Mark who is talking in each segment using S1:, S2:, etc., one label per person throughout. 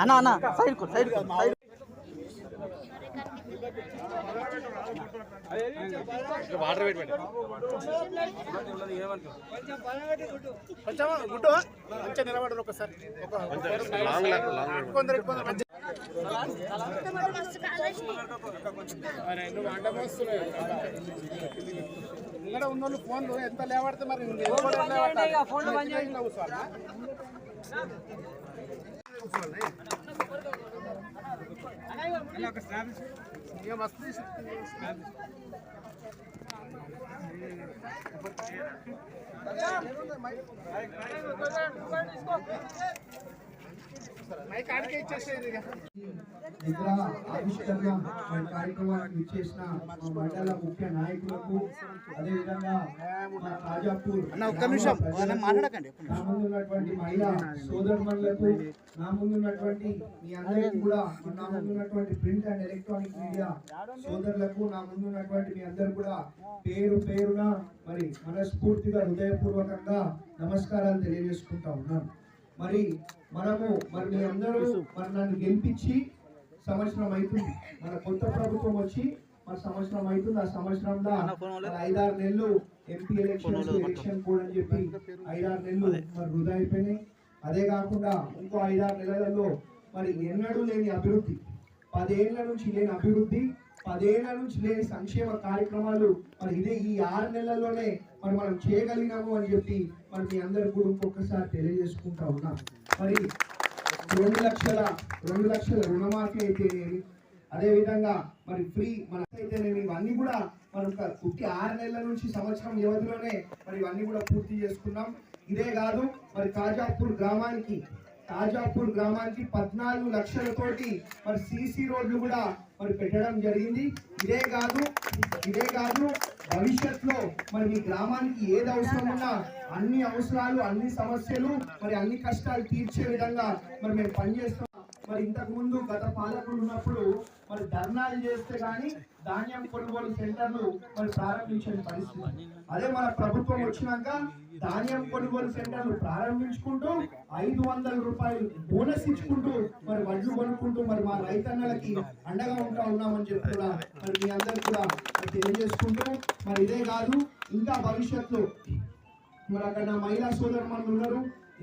S1: అన్న అన్న సైడ్కు సైడ్కు సైడ్
S2: కొంచెం గుడ్డు. మంచిగా నిలబడరు ఒకసారి. కొందరు కొందరు మంచి ఇక్కడ ఉన్న వాళ్ళు ఫోన్లు ఎంత లేవడితే మరి కూడా లేవడాలి? ఇట్లా కూర్చోవాలా?
S3: ఆవిష్కరణ కార్యక్రమానికి ఇచ్చేసిన మా మండల ముఖ్య నాయకులకు అదేవిధంగా మా నా ముందు ఉన్నటువంటి మహిళా సోదరులకు నా ఉన్నటువంటి మీ అందరికీ కూడా నా ఉన్నటువంటి ప్రింట్ అండ్ ఎలక్ట్రానిక్ మీడియా సోదరులకు నా ముందు ఉన్నటువంటి మీ అందరు కూడా పేరు పేరున మరి మనస్ఫూర్తిగా హృదయపూర్వకంగా నమస్కారాలు తెలియజేసుకుంటా ఉన్నాను మరి మనము మరి మీ అందరూ మరి నన్ను గెలిపించి సంవత్సరం అవుతుంది మన కొత్త ప్రభుత్వం వచ్చి మన సంవత్సరం అవుతుంది ఆ సంవత్సరంలో ఐదారు నెలలు ఎంపీ ఎలక్షన్స్ ఎలక్షన్ కూడా అని చెప్పి ఐదారు నెలలు మరి వృధా అయిపోయినాయి. అదే కాకుండా ఇంకో ఐదారు నెలలలో మరి ఎన్నడూ లేని అభివృద్ధి పదేళ్ళ నుంచి లేని అభివృద్ధి పదేళ్ళ నుంచి లేని సంక్షేమ కార్యక్రమాలు మరి ఇదే ఈ ఆరు నెలల్లోనే మరి మనం చేయగలిగినాము అని చెప్పి మరి మీ అందరు కూడా ఇంకొకసారి తెలియజేసుకుంటా ఉన్నాం. మరి రెండు లక్షల రెండు లక్షల రుణమాఫీ అయితేనేమి అదే విధంగా మరి ఫ్రీ మన అయితేనేమి ఇవన్నీ కూడా మనం పుట్టి ఆరు నెలల నుంచి సంవత్సరం వ్యవధిలోనే మరి ఇవన్నీ కూడా పూర్తి చేసుకున్నాం. ఇదే కాదు మరి కాజాపూర్ గ్రామానికి తాజాపూర్ గ్రామానికి పద్నాలుగు లక్షలతోటి మరి సీసీ రోడ్లు కూడా మరి పెట్టడం జరిగింది. ఇదే కాదు ఇదే కాదు భవిష్యత్తులో మరి మీ గ్రామానికి ఏది అవసరం ఉన్నా అన్ని అవసరాలు అన్ని సమస్యలు మరి అన్ని కష్టాలు తీర్చే విధంగా మరి మేము పనిచేస్తాం మరి ఇంతకు ముందు గత పాలకులు ఉన్నప్పుడు మరి ధర్నాలు చేస్తే గానీ ధాన్యం కొనుగోలు సెంటర్లు మరి ప్రారంభించే పరిస్థితి. అదే మన ప్రభుత్వం వచ్చినాక ధాన్యం కొనుగోలు సెంటర్లు ప్రారంభించుకుంటూ ఐదు వందల రూపాయలు బోనస్ ఇచ్చుకుంటూ మరి వడ్లు కొనుక్కుంటూ మరి మా రైతన్నలకి అండగా ఉంటా ఉన్నామని చెప్పి కూడా మరి మీ అందరు కూడా మరి తెలియజేసుకుంటూ మరి ఇదే కాదు ఇంకా భవిష్యత్తులో మరి అక్కడ నా మహిళా సోదరులు ఉన్నారు.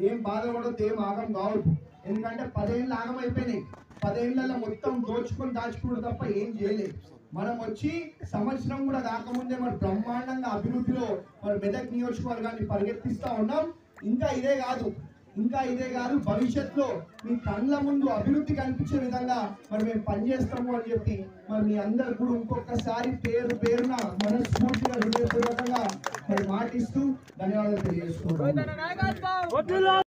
S3: ఏం బాధపడద్దు ఏం ఆగం కావద్దు. ఎందుకంటే పదేళ్ళు ఆగం అయిపోయినాయి పదేళ్ళలో మొత్తం దోచుకొని దాచుకున్నాడు తప్ప ఏం చేయలేదు. మనం వచ్చి సంవత్సరం కూడా కాకముందే మరి బ్రహ్మాండ అభివృద్ధిలో మన మెదక్ నియోజకవర్గాన్ని పరిగెత్తిస్తా ఉన్నాం. ఇంకా ఇదే కాదు ఇంకా ఇదే కాదు భవిష్యత్తులో మీ కళ్ళ ముందు అభివృద్ధి కనిపించే విధంగా మరి మేము పనిచేస్తాము అని చెప్పి మరి మీ అందరు కూడా ఇంకొకసారి పేరు పేరున మనస్ఫూర్తిగా హృదయపూర్వకంగా మరి మాటిస్తూ ధన్యవాదాలు తెలియజేసుకుంటాం